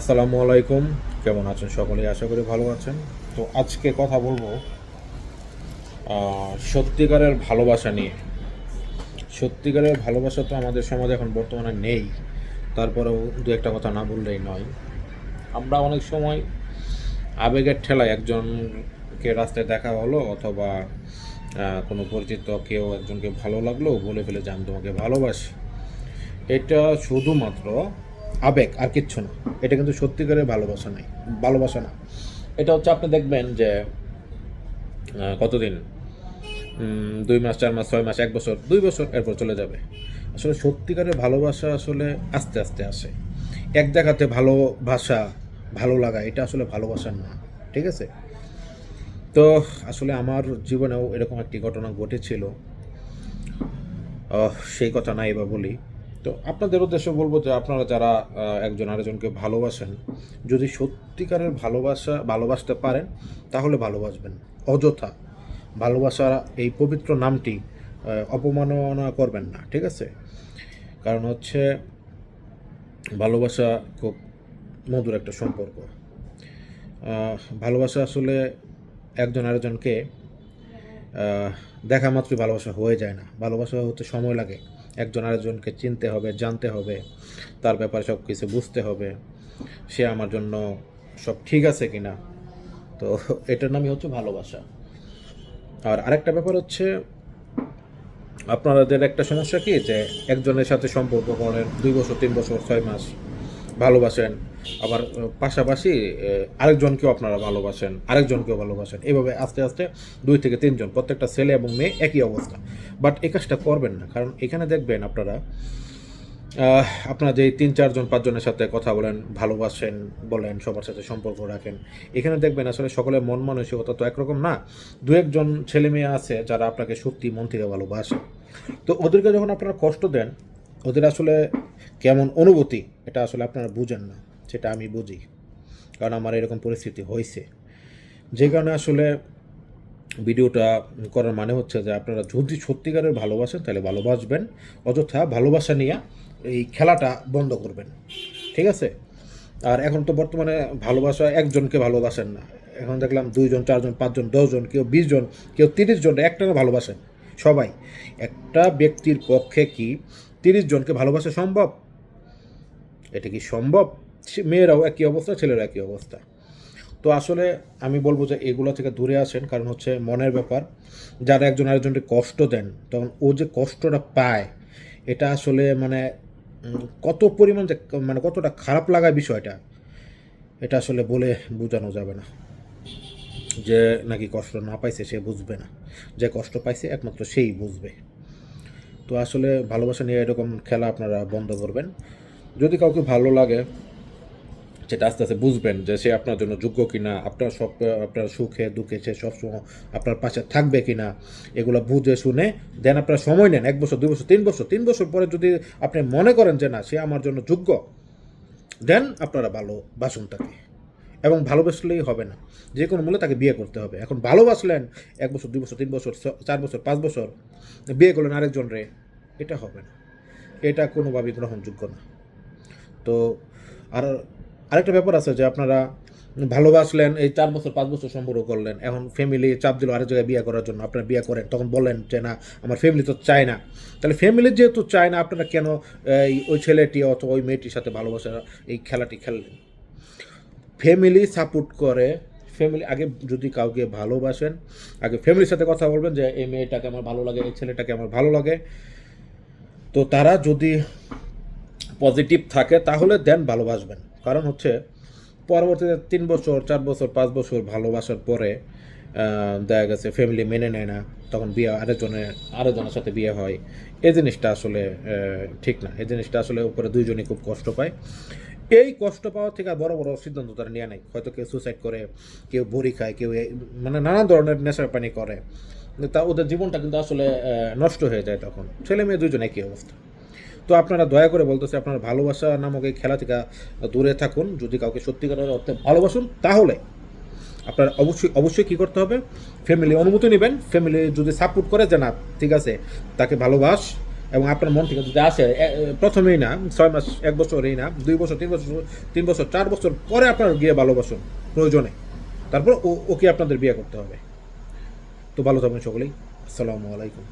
আসসালামু আলাইকুম। কেমন আছেন সকলেই আশা করি ভালো আছেন। তো আজকে কথা বলব সত্যিকারের ভালোবাসা নিয়ে। সত্যিকারের ভালোবাসা তো আমাদের সমাজে এখন বর্তমানে নেই। তারপরেও দু একটা কথা না বললেই নয়। আমরা অনেক সময় আবেগের ঠেলায় একজনকে রাস্তায় দেখা হলো অথবা কোনো পরিচিত কেউ একজনকে ভালো লাগল, বলে ফেলে যে আমি তোমাকে ভালোবাসি। এটা শুধুমাত্র আবেগ, আর কিচ্ছু না। এটা কিন্তু সত্যিকারের ভালোবাসা নাই, ভালোবাসা না। এটা হচ্ছে আপনি দেখবেন যে কতদিন? দুই মাস, চার মাস, ছয় মাস, এক বছর, দুই বছর এরপর চলে যাবে। আসলে সত্যিকারের ভালোবাসা আসলে আস্তে আস্তে আসে। এক জায়গাতে ভালোবাসা ভালো লাগা, এটা আসলে ভালোবাসা না, ঠিক আছে? তো আসলে আমার জীবনেও এরকম একটি ঘটনা ঘটেছিল। সেই কথা নাই এবার বলি। তো আপনাদের উদ্দেশ্যে বলব যে আপনারা যারা একজন আরেকজনকে ভালোবাসেন, যদি সত্যিকারের ভালোবাসা, ভালোবাসতে পারেন, তাহলে ভালোবাসবেন। অযথা ভালোবাসার এই পবিত্র নামটি অপমাননা করবেন না, ঠিক আছে? কারণ হচ্ছে ভালোবাসা খুব মধুর একটা সম্পর্ক। ভালোবাসা আসলে একজন আরেকজনকে দেখা মাত্রই ভালোবাসা হয়ে যায় না। ভালোবাসা হতে সময় লাগে। একজন আরেকজনকে চিনতে হবে, জানতে হবে, তার ব্যাপারে সব কিছু বুঝতে হবে। সে আমার জন্য সব ঠিক আছে কি না তো এটার নামই হচ্ছে ভালোবাসা। আর আরেকটা ব্যাপার হচ্ছে, আপনাদের একটা সমস্যা কি? যে একজনের সাথে সম্পর্ক করেন দুই বছর, তিন বছর, ছয় মাস। ভালোবাসেন। আবার পাশাপাশি আরেকজনকেও আপনারা ভালোবাসেন, আরেকজনকেও ভালোবাসেন। এভাবে আস্তে আস্তে দুই থেকে তিনজন, প্রত্যেকটা ছেলে এবং মেয়ে একই অবস্থা। বাট এই কাজটা করবেন না, কারণ এখানে দেখবেন আপনারা আপনারা যে তিন, চারজন, পাঁচজনের সাথে কথা বলেন, ভালোবাসেন, বলেন, সবার সাথে সম্পর্ক রাখেন। এখানে দেখবেন আসলে সকলের মন মানসিকতা তো একরকম না। দু একজন ছেলে মেয়ে আছে যারা আপনাকে সত্যি মন থেকে ভালোবাসে। তো ওদেরকে যখন আপনারা কষ্ট দেন ওদের আসলে কেমন অনুভূতি, এটা আসলে আপনারা বুঝেন না, সেটা আমি বুঝি। কারণ আমার এরকম পরিস্থিতি হয়েছে। যে কারণে আসলে ভিডিওটা করার মানে হচ্ছে যে আপনারা যদি সত্যিকারের ভালোবাসেন, তাহলে ভালোবাসবেন। অযথা ভালোবাসা নিয়ে এই খেলাটা বন্ধ করবেন। ঠিক আছে? আর এখন তো বর্তমানে ভালোবাসা একজনকে ভালোবাসেন না। এখন দেখলাম দুইজন, চারজন, পাঁচজন, দশজন, কেউ বিশজন, কেউ তিরিশ জন একটানা ভালোবাসেন সবাই। একটা ব্যক্তির পক্ষে কি তিরিশ জনকে ভালোবাসা সম্ভব? এটা কি সম্ভব? মেয়েরাও একই অবস্থা, ছেলেরাও একই অবস্থা। তো আসলে আমি বলব যে এগুলো থেকে দূরে আসেন, কারণ হচ্ছে মনের ব্যাপার। যারা একজন আরেকজনকে কষ্ট দেন, তখন ও যে কষ্টটা পায়, এটা আসলে মানে কত পরিমাণ যে মানে কতটা খারাপ লাগা বিষয়টা, এটা আসলে বলে বোঝানো যাবে না। যে নাকি কষ্ট না পাইছে সে বুঝবে না। যে কষ্ট পাইছে একমাত্র সেই বুঝবে। তো আসলে ভালোবাসা নিয়ে এরকম খেলা আপনারা বন্ধ করবেন। যদি কাউকে ভালো লাগে, সেটা আস্তে আস্তে বুঝবেন যে সে আপনার জন্য যোগ্য কিনা, আপনার সব, আপনার সুখে, দুঃখে সে সবসময় আপনার পাশে থাকবে কিনা, এগুলো বুঝে শুনে দেন আপনার সময় নেন, এক বছর, দুই বছর, তিন বছর তিন বছর পরে যদি আপনি মনে করেন যে না, সে আমার জন্য যোগ্য, দেন আপনারা ভালোবাসুন তাকে। এবং ভালোবাসলেই হবে না। যে কোনো মূল্যে তাকে বিয়ে করতে হবে। এখন ভালোবাসলেন এক বছর দুই বছর তিন বছর চার বছর পাঁচ বছর বিয়ে করলেন আরেকজন রে এটা হবে না। এটা কোনোভাবেই গ্রহণযোগ্য না। তো আর আরেকটা ব্যাপার আছে যে আপনারা ভালোবাসলেন এই চার বছর পাঁচ বছর সম্পর্ক করলেন এখন ফ্যামিলি চাপ দিল আরেক জায়গায় বিয়ে করার জন্য আপনারা বিয়ে করেন তখন বললেন যে না আমার ফ্যামিলি তো চায় না। তাহলে ফ্যামিলি যেহেতু চায় না আপনারা কেন এই, ওই ছেলেটি অথবা ওই মেয়েটির সাথে ভালোবাসা এই খেলাটি খেললেন? ফ্যামিলি সাপোর্ট করে ফ্যামিলি আগে যদি কাউকে ভালোবাসেন, আগে ফ্যামিলির সাথে কথা বলবেন যে, এই মেয়েটাকে আমার ভালো লাগে, এই ছেলেটাকে আমার ভালো লাগে। তো তারা যদি পজিটিভ থাকে, তাহলে দেন ভালোবাসবেন। কারণ হচ্ছে, পরবর্তীতে তিন বছর, চার বছর, পাঁচ বছর ভালোবাসার পরে দেখা গেছে ফ্যামিলি মেনে নেয় না, তখন বিয়ে আরেকজনের আরেকজনের সাথে বিয়ে হয়। এই জিনিসটা আসলে ঠিক না। এই জিনিসটা আসলে উপরে দুইজনই খুব কষ্ট পায়। এই কষ্ট পাওয়া থেকে বড় বড় সিদ্ধান্ত তারা নিয়ে নেয় হয়তো কেউ সুসাইড করে, কেউ বড়ি খায়, কেউ মানে নানা ধরনের নেশার পানি করে। তা ওদের জীবনটা কিন্তু আসলে নষ্ট হয়ে যায় তখন। ছেলে মেয়ে দুজন একই অবস্থা। তো আপনারা দয়া করে বলতেছে, আপনার ভালোবাসা নামক এই খেলা থেকে দূরে থাকুন। যদি কাউকে সত্যিকারের অর্থে ভালোবাসুন, তাহলে আপনার অবশ্যই অবশ্যই কী করতে হবে? ফ্যামিলি অনুমতি নেবেন। ফ্যামিলি যদি সাপোর্ট করে যে না, ঠিক আছে, তাকে ভালোবাস। এবং আপনার মন থেকে যদি আসে প্রথমেই না, ছয় মাস, এক বছরেই না, দুই বছর, তিন বছর তিন বছর, চার বছর পরে আপনার গিয়ে ভালোবাসুন, প্রয়োজনে। তারপর ওকে আপনাদের বিয়ে করতে হবে। তো ভালো থাকবেন সকলেই। আসসালামু আলাইকুম।